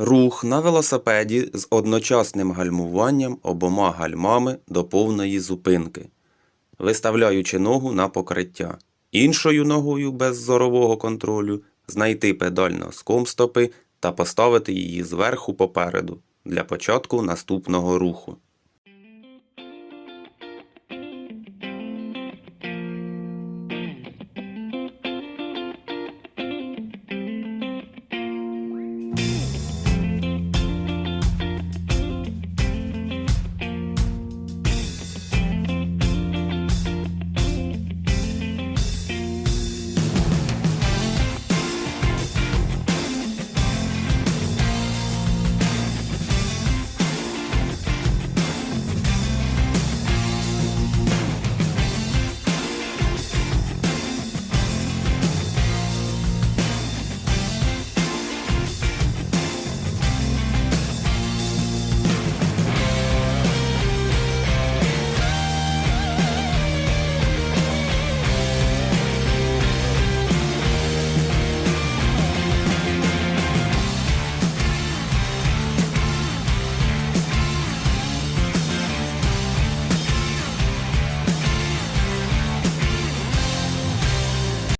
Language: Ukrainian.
Рух на велосипеді з одночасним гальмуванням обома гальмами до повної зупинки, виставляючи ногу на покриття. Іншою ногою без зорового контролю знайти педаль носком стопи та поставити її зверху попереду для початку наступного руху.